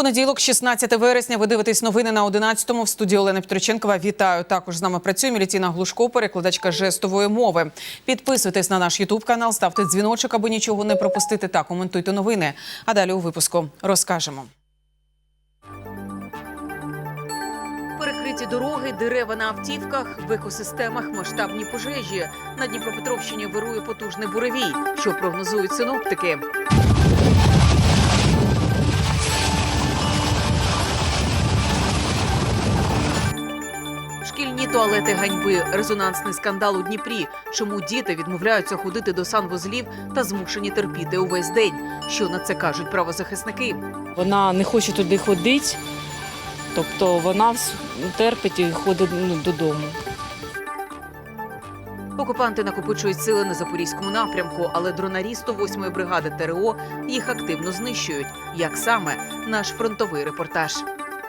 Понеділок, 16 вересня. Ви дивитесь новини на 11-му. В студії Олена Петриченкова. Вітаю. Також з нами працює Мілітіна Глушко, перекладачка жестової мови. Підписуйтесь на наш Ютуб канал, ставте дзвіночок, аби нічого не пропустити. Та коментуйте новини. А далі у випуску розкажемо. Перекриті дороги, дерева на автівках, в екосистемах масштабні пожежі. На Дніпропетровщині вирує потужний буревій, що прогнозують синоптики. Туалети ганьби, резонансний скандал у Дніпрі. Чому діти відмовляються ходити до санвузлів та змушені терпіти увесь день? Що на це кажуть правозахисники? Вона не хоче туди ходити, тобто вона терпить і ходить ну, додому. Окупанти накопичують сили на запорізькому напрямку, але дронарі 108-ї бригади ТРО їх активно знищують. Як саме наш фронтовий репортаж?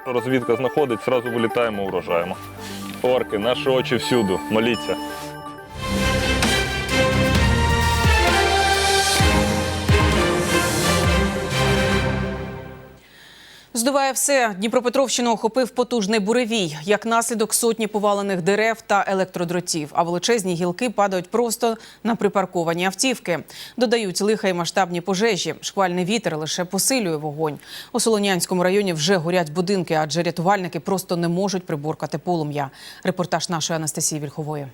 Розвідка знаходить, зразу вилітаємо, вражаємо. Орки, наші очі всюду, моліться. Здуває все. Дніпропетровщину охопив потужний буревій. Як наслідок сотні повалених дерев та електродротів. А величезні гілки падають просто на припарковані автівки. Додають лиха й масштабні пожежі. Шквальний вітер лише посилює вогонь. У Солонянському районі вже горять будинки, адже рятувальники просто не можуть приборкати полум'я. Репортаж нашої Анастасії Вільхової.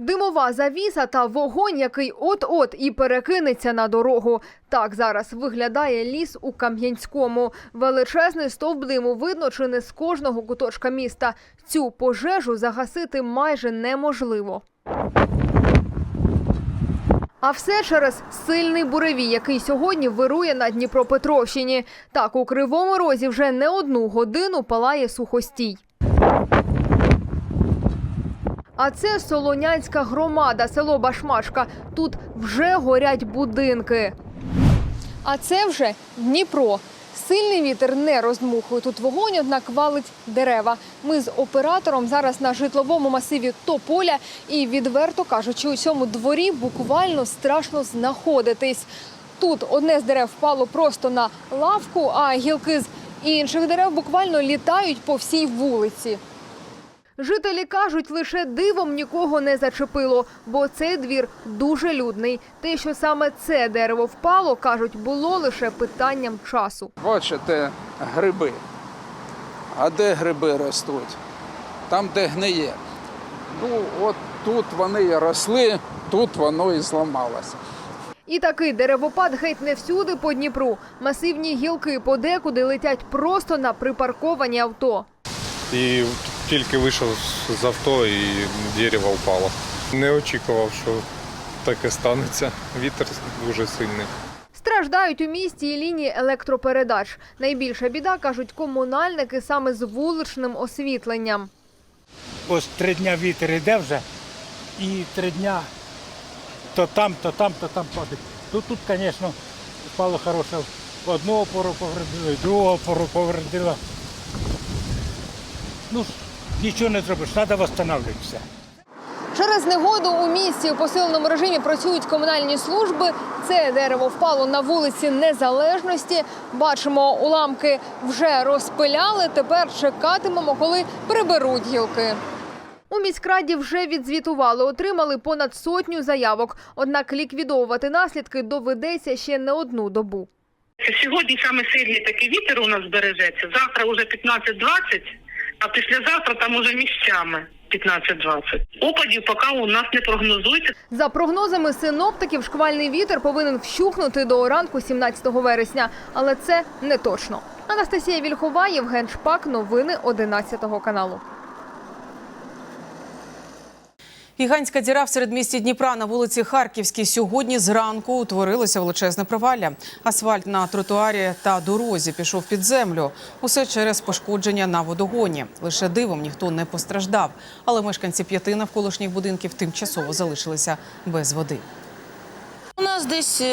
Димова завіса та вогонь, який от-от і перекинеться на дорогу. Так зараз виглядає ліс у Кам'янському. Величезний стовп диму видно чи не з кожного куточка міста. Цю пожежу загасити майже неможливо. А все через сильний буревій, який сьогодні вирує на Дніпропетровщині. Так, у Кривому Розі вже не одну годину палає сухостій. А це Солонянська громада, село Башмачка. Тут вже горять будинки. А це вже Дніпро. Сильний вітер не роздмухує тут вогонь, однак валить дерева. Ми з оператором зараз на житловому масиві Тополя і відверто кажучи, у цьому дворі буквально страшно знаходитись. Тут одне з дерев впало просто на лавку, а гілки з інших дерев буквально літають по всій вулиці. Жителі кажуть, лише дивом нікого не зачепило, бо цей двір дуже людний. Те, що саме це дерево впало, кажуть, було лише питанням часу. Бачите, гриби. А де гриби ростуть? Там, де гниє. Ну, от тут вони і росли, тут воно і зламалося. І такий деревопад геть не всюди по Дніпру. Масивні гілки подекуди летять просто на припарковані авто. І тільки вийшов з авто і дерево впало. Не очікував, що таке станеться. Вітер дуже сильний. Страждають у місті і лінії електропередач. Найбільша біда, кажуть комунальники, саме з вуличним освітленням. Ось три дня вітер іде вже, і три дня то там, то там, то там падає. Тут, тут, звісно, впало хороше. Одну опору повредило, другу опору повредило. Ну, нічого не зробиш, треба встановлюватися. Через негоду у місті у посиленому режимі працюють комунальні служби. Це дерево впало на вулиці Незалежності. Бачимо, уламки вже розпиляли. Тепер чекатимемо, коли приберуть гілки. У міськраді вже відзвітували, отримали понад сотню заявок. Однак ліквідовувати наслідки доведеться ще не одну добу. Сьогодні саме сильний такий вітер у нас збережеться. Завтра вже 15-20, а післязавтра там уже місцями 15-20. Опадів поки у нас не прогнозується. За прогнозами синоптиків, шквальний вітер повинен вщухнути до ранку 17 вересня, але це не точно. Анастасія Вільхова, Євген Шпак. Новини 11 каналу. Гігантська діра в середмісті Дніпра на вулиці Харківській сьогодні зранку утворилося величезне провалля. Асфальт на тротуарі та дорозі пішов під землю. Усе через пошкодження на водогоні. Лише дивом ніхто не постраждав, але мешканці п'яти навколишніх будинків тимчасово залишилися без води. У нас десь е,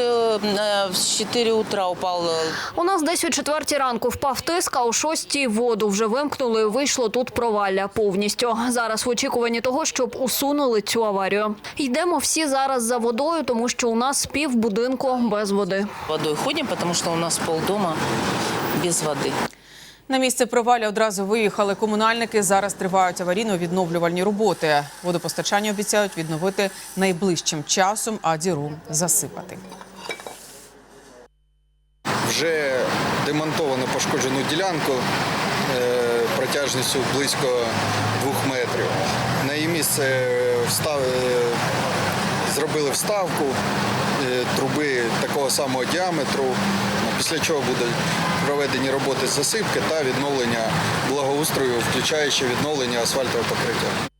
е, в 4 утра упав е, У нас десь о четвертій ранку впав тиск, а о шостій воду вже вимкнули. і Вийшло тут провалля повністю. Зараз в очікуванні того, щоб усунули цю аварію. Йдемо всі зараз за водою, тому що у нас пів будинку без води. водою. Ходимо, тому що у нас полдома без води. На місце провалля одразу виїхали комунальники. Зараз тривають аварійно-відновлювальні роботи. Водопостачання обіцяють відновити найближчим часом, а діру засипати. Вже демонтовано пошкоджену ділянку е, протяжністю близько двох метрів. На її місце встав, е, зробили вставку е, труби такого самого діаметру, після чого будуть проведені роботи з засипки та відновлення благоустрою, включаючи відновлення асфальтового покриття.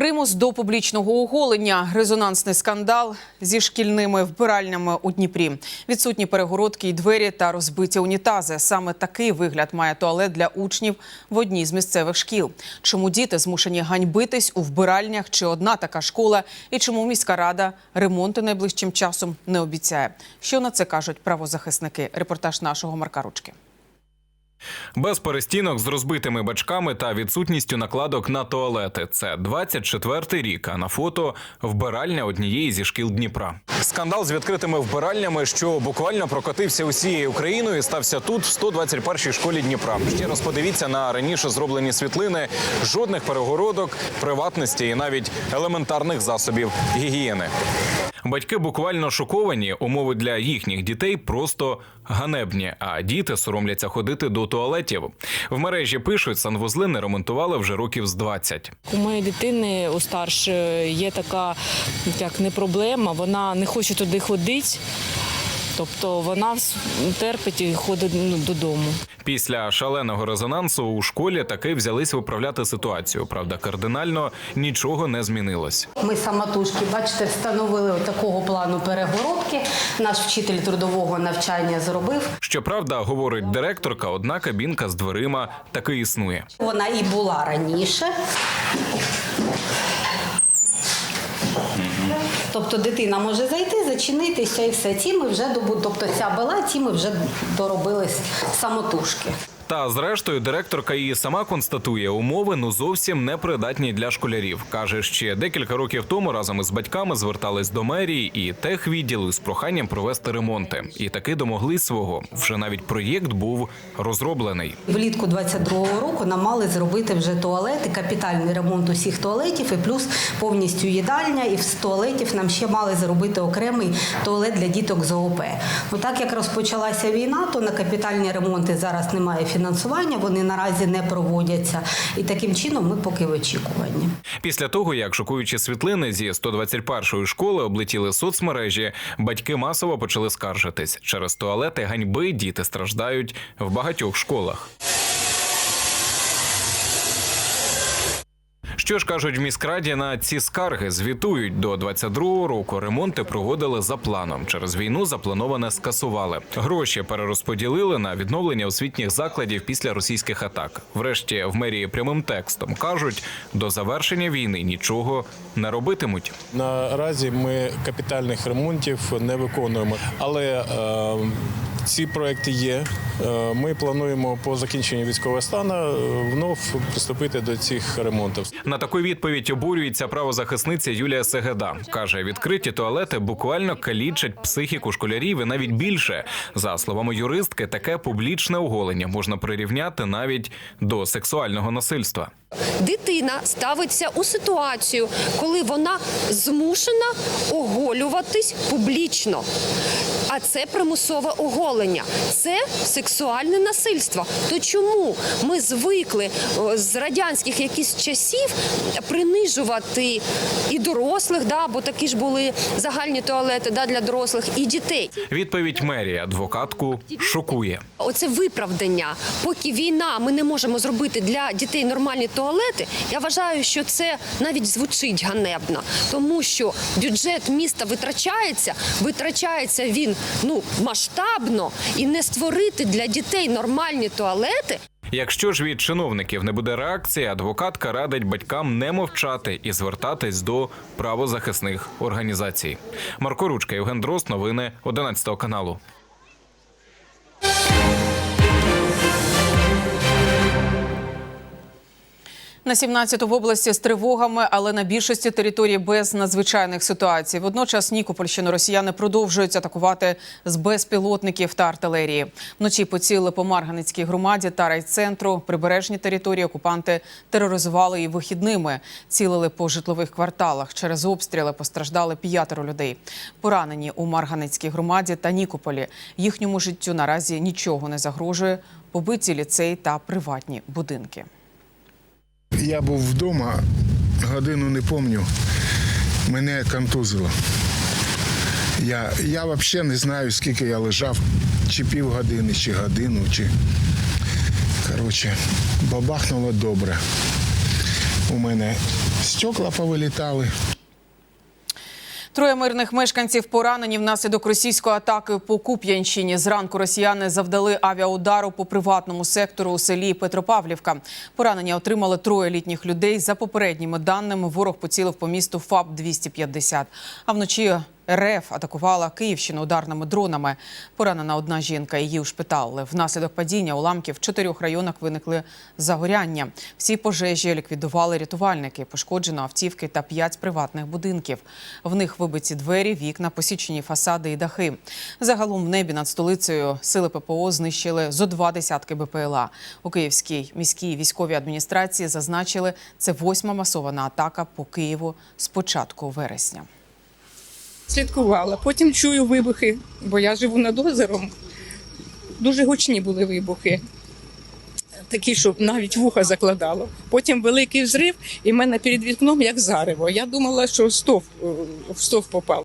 Примус до публічного оголення, резонансний скандал зі шкільними вбиральнями у Дніпрі. Відсутні перегородки й двері та розбиті унітази. Саме такий вигляд має туалет для учнів в одній з місцевих шкіл. Чому діти змушені ганьбитись у вбиральнях? Чи одна така школа? І чому міська рада ремонти найближчим часом не обіцяє? Що на це кажуть правозахисники? Репортаж нашого Марка Ручки. Без перестінок з розбитими бачками та відсутністю накладок на туалети. Це 24-й рік. А на фото вбиральня однієї зі шкіл Дніпра. Скандал з відкритими вбиральнями, що буквально прокотився усією Україною, і стався тут, в 121-й школі Дніпра. Ще раз подивіться на раніше зроблені світлини. Жодних перегородок, приватності і навіть елементарних засобів гігієни. Батьки буквально шоковані. Умови для їхніх дітей просто ганебні. А діти соромляться ходити до туалетів. В мережі пишуть, санвузли не ремонтували вже років з 20. У моєї дитини у старшої є така як не проблема, вона не хоче туди ходити. Тобто вона терпить і ходить ну, додому. Після шаленого резонансу у школі таки взялись виправляти ситуацію. Правда, кардинально нічого не змінилось. Ми самотужки, бачите, встановили такого плану перегородки. Наш вчитель трудового навчання зробив. Щоправда, говорить директорка, одна кабінка з дверима таки існує. Вона і була раніше. Тобто дитина може зайти, зачинитися і все. Ці ми вже добу, тобто ця була, ці ми вже доробили самотужки. Та зрештою, директорка її сама констатує, умови ну зовсім не придатні для школярів. каже, ще декілька років тому разом із батьками звертались до мерії і техвідділу з проханням провести ремонти. І таки домоглись свого. Вже навіть проєкт був розроблений. Влітку 22-го року нам мали зробити вже туалети, капітальний ремонт усіх туалетів, і плюс повністю їдальня. І з туалетів нам ще мали зробити окремий туалет для діток з ООП. Ну так як розпочалася війна, то на капітальні ремонти зараз немає фінансування, вони наразі не проводяться. І таким чином ми поки в очікуванні. Після того, як шокуючі світлини зі 121-ї школи облетіли соцмережі, батьки масово почали скаржитись. Через туалети ганьби діти страждають в багатьох школах. Що ж кажуть в міськраді на ці скарги? Звітують до 22-го року. Ремонти проводили за планом. Через війну заплановане скасували. Гроші перерозподілили на відновлення освітніх закладів після російських атак. Врешті в мерії прямим текстом кажуть, до завершення війни нічого не робитимуть. Наразі ми капітальних ремонтів не виконуємо, але е, ці проекти є. Е, Ми плануємо по закінченню військового стану е, внов приступити до цих ремонтів. На таку відповідь обурюється правозахисниця Юлія Сегеда. каже, відкриті туалети буквально калічать психіку школярів і навіть більше. За словами юристки, таке публічне оголення можна прирівняти навіть до сексуального насильства. Дитина ставиться у ситуацію, коли вона змушена оголюватись публічно. А це примусове оголення, це сексуальне насильство. То чому ми звикли з радянських якісь часів принижувати і дорослих, да, бо такі ж були загальні туалети да, для дорослих, і дітей? Відповідь мерії адвокатку шокує. Оце виправдання. Поки війна, ми не можемо зробити для дітей нормальні туалети. Я вважаю, що це навіть звучить ганебно, тому що бюджет міста витрачається, витрачається він ну масштабно і не створити для дітей нормальні туалети. Якщо ж від чиновників не буде реакції, адвокатка радить батькам не мовчати і звертатись до правозахисних організацій. Марко Ручка, Євген Дрозд, новини 11 каналу. На 17 в області з тривогами, але на більшості територій без надзвичайних ситуацій. Водночас Нікопольщину росіяни продовжують атакувати з безпілотників та артилерії. Вночі поцілили по Марганицькій громаді та райцентру. Прибережні території окупанти тероризували і вихідними. Цілили по житлових кварталах. Через обстріли постраждали п'ятеро людей. Поранені у Марганицькій громаді та Нікополі. Їхньому життю наразі нічого не загрожує. Побиті ліцей та приватні будинки. Я був вдома, годину не пам'ятаю, мене контузило. Я, я взагалі не знаю, скільки я лежав, чи півгодини, чи годину, чи. Коротше, бабахнуло добре. У мене стекла повилітали. Троє мирних мешканців поранені внаслідок російської атаки по Куп'янщині. Зранку росіяни завдали авіаудару по приватному сектору у селі Петропавлівка. Поранення отримали троє літніх людей. За попередніми даними, ворог поцілив по місту ФАП 250 А вночі РФ атакувала Київщину ударними дронами. Поранена одна жінка. Її ушпиталили. Внаслідок падіння уламків в чотирьох районах виникли загоряння. Всі пожежі ліквідували рятувальники. Пошкоджено автівки та п'ять приватних будинків. В них вибиті двері, вікна, посічені фасади і дахи. Загалом в небі над столицею сили ППО знищили зо два десятки БПЛА. У Київській міській військовій адміністрації зазначили, це восьма масована атака по Києву з початку вересня. Слідкувала. Потім чую вибухи, бо я живу над озером. Дуже гучні були вибухи. Такі, що навіть вуха закладало. Потім великий взрив, і в мене перед вікном як зарево. Я думала, що стов, е, в стовп попав.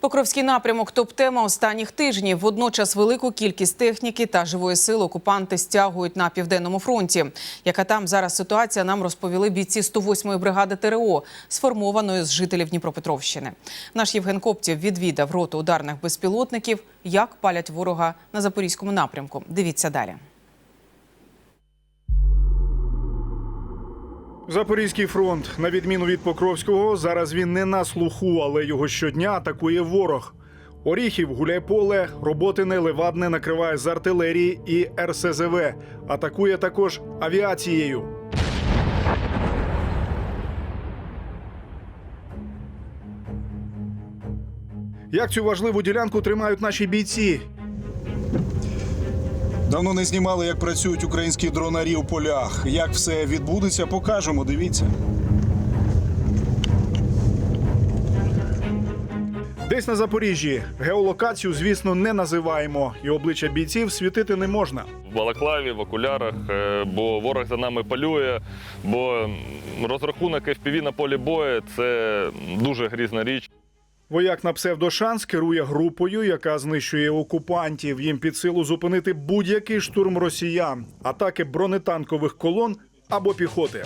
Покровський напрямок топ-тема останніх тижнів. Водночас велику кількість техніки та живої сили окупанти стягують на південному фронті. Яка там зараз ситуація, нам розповіли бійці 108-ї бригади ТРО, сформованої з жителів Дніпропетровщини. Наш Євген Коптів відвідав роту ударних безпілотників. Як палять ворога на запорізькому напрямку? Дивіться далі. Запорізький фронт, на відміну від Покровського, зараз він не на слуху, але його щодня атакує ворог. Оріхів, Гуляйполе, Роботине, Левадне накриває з артилерії і РСЗВ. Атакує також авіацією. Як цю важливу ділянку тримають наші бійці? Давно не знімали, як працюють українські дронарі у полях. Як все відбудеться, покажемо. Дивіться. Десь на Запоріжжі. Геолокацію, звісно, не називаємо, і обличчя бійців світити не можна. В балаклаві, в окулярах, е, бо ворог за нами полює, бо розрахунок FPV на полі бою це дуже грізна річ. Вояк на псевдошанс керує групою, яка знищує окупантів. Їм під силу зупинити будь-який штурм росіян, атаки бронетанкових колон або піхоти.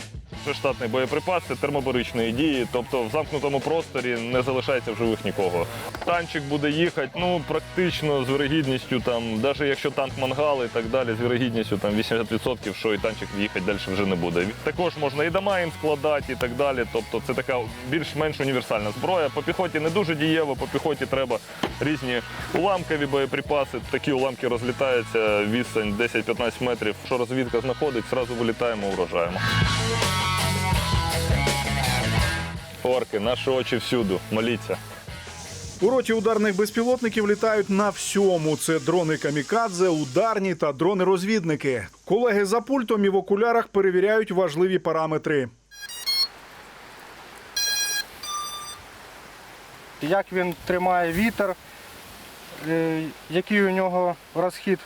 Штатний боєприпас, це термобаричної дії, тобто в замкнутому просторі не залишається в живих нікого. Танчик буде їхати, ну практично з вірогідністю, там, навіть якщо танк мангал і так далі, з вірогідністю там 80%, що і танчик їхати далі вже не буде. Також можна і дома їм складати, і так далі. Тобто це така більш-менш універсальна зброя. По піхоті не дуже дієво, по піхоті треба різні уламкові боєприпаси. Такі уламки розлітаються відстань 10-15 метрів. Що розвідка знаходить, зразу вилітаємо, уражаємо. Орки, наші очі всюду, моліться. У роті ударних безпілотників літають на всьому. Це дрони камікадзе, ударні та дрони-розвідники. Колеги за пультом і в окулярах перевіряють важливі параметри. як він тримає вітер, е, який у нього розхід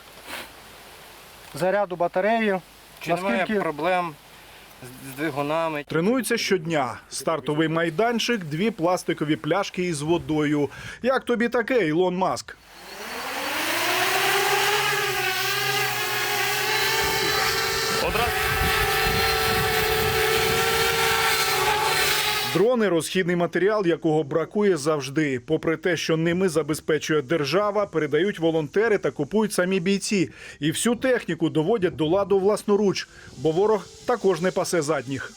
заряду батареї. Чи немає проблем з двигунами? Тренуються щодня. Стартовий майданчик, дві пластикові пляшки із водою. Як тобі таке, Ілон Маск? Одразу. Дрони розхідний матеріал, якого бракує завжди. Попри те, що ними забезпечує держава, передають волонтери та купують самі бійці. І всю техніку доводять до ладу власноруч, бо ворог також не пасе задніх.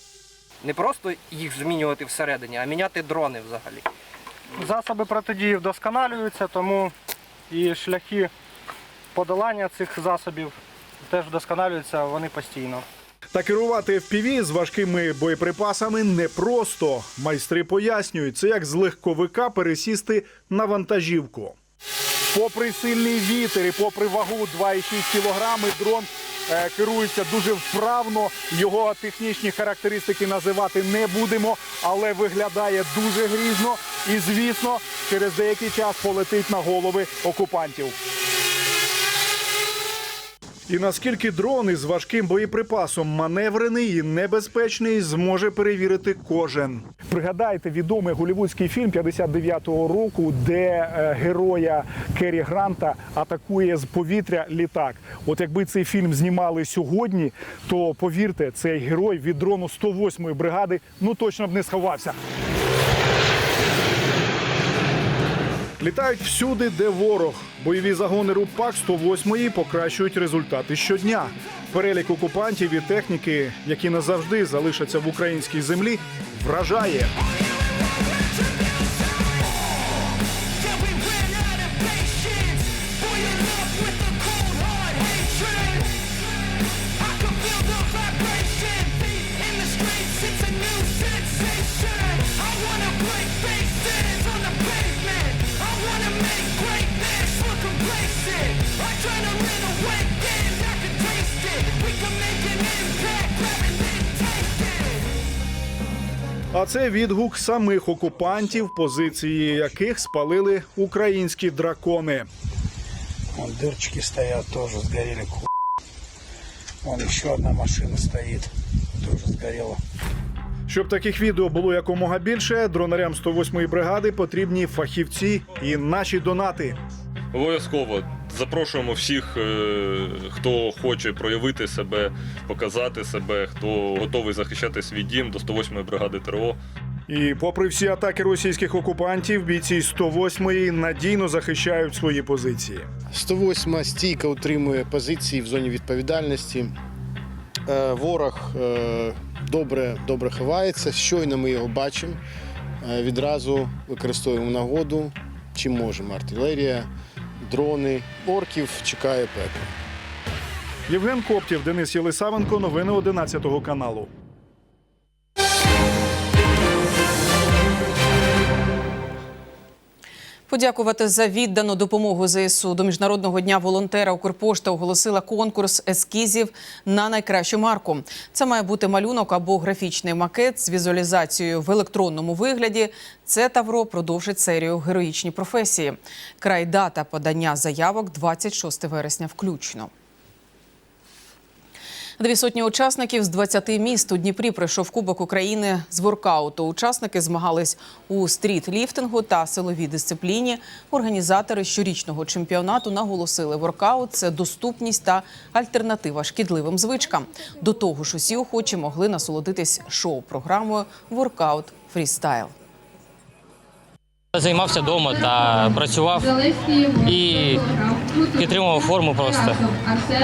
Не просто їх змінювати всередині, а міняти дрони взагалі. Засоби протидії вдосконалюються, тому і шляхи подолання цих засобів теж вдосконалюються вони постійно. Та керувати FPV з важкими боєприпасами непросто. Майстри пояснюють, це як з легковика пересісти на вантажівку. Попри сильний вітер і попри вагу 2,6 кілограми, дрон е, керується дуже вправно. Його технічні характеристики називати не будемо, але виглядає дуже грізно і, звісно, через деякий час полетить на голови окупантів. І наскільки дрон із важким боєприпасом маневрений і небезпечний, зможе перевірити кожен. Пригадайте відомий голівудський фільм 59-го року, де е, героя Керрі Гранта атакує з повітря літак. От якби цей фільм знімали сьогодні, то повірте, цей герой від дрону 108-ї бригади ну точно б не сховався. Літають всюди, де ворог. Бойові загони РУПАК 108-ї покращують результати щодня. Перелік окупантів і техніки, які назавжди залишаться в українській землі, вражає. А це відгук самих окупантів, позиції яких спалили українські дракони. Вон дырочки стоят, тоже сгорели. к ху- Вон еще одна машина стоит, тоже сгорела. Щоб таких відео було якомога більше, дронарям 108-ї бригади потрібні фахівці і наші донати. Обов'язково запрошуємо всіх, е, хто хоче проявити себе, показати себе, хто готовий захищати свій дім до 108-ї бригади ТРО. І попри всі атаки російських окупантів, бійці 108-ї надійно захищають свої позиції. 108 стійко утримує позиції в зоні відповідальності. Е, Ворог е, добре, добре ховається. Щойно ми його бачимо. Відразу використовуємо нагоду, чим можемо. Артилерія, дрони. Орків чекає пекло. Євген Коптів, Денис Єлисавенко, новини 11 каналу. Подякувати за віддану допомогу ЗСУ до міжнародного дня волонтера Укрпошта оголосила конкурс ескізів на найкращу марку. Це має бути малюнок або графічний макет з візуалізацією в електронному вигляді. Це Тавро продовжить серію героїчні професії. Край дата подання заявок 26 вересня включно. Дві сотні учасників з 20 міст у Дніпрі пройшов Кубок України з воркауту. Учасники змагались у стріт-ліфтингу та силовій дисципліні. Організатори щорічного чемпіонату наголосили, воркаут це доступність та альтернатива шкідливим звичкам. До того ж, усі охочі могли насолодитись шоу-програмою Воркаут Фрістайл. Займався вдома та працював і підтримував форму просто.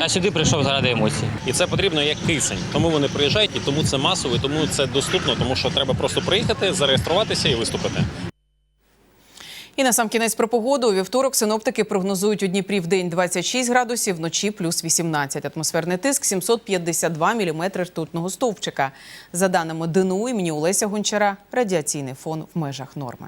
А сюди прийшов заради емоцій. І це потрібно як кисень. Тому вони приїжджають, і тому це масово, і тому це доступно, тому що треба просто приїхати, зареєструватися і виступити. І на сам кінець про погоду. У вівторок синоптики прогнозують у Дніпрі в день 26 градусів, вночі плюс 18. Атмосферний тиск 752 міліметри ртутного стовпчика. За даними ДНУ імені Олеся Гончара, радіаційний фон в межах норми.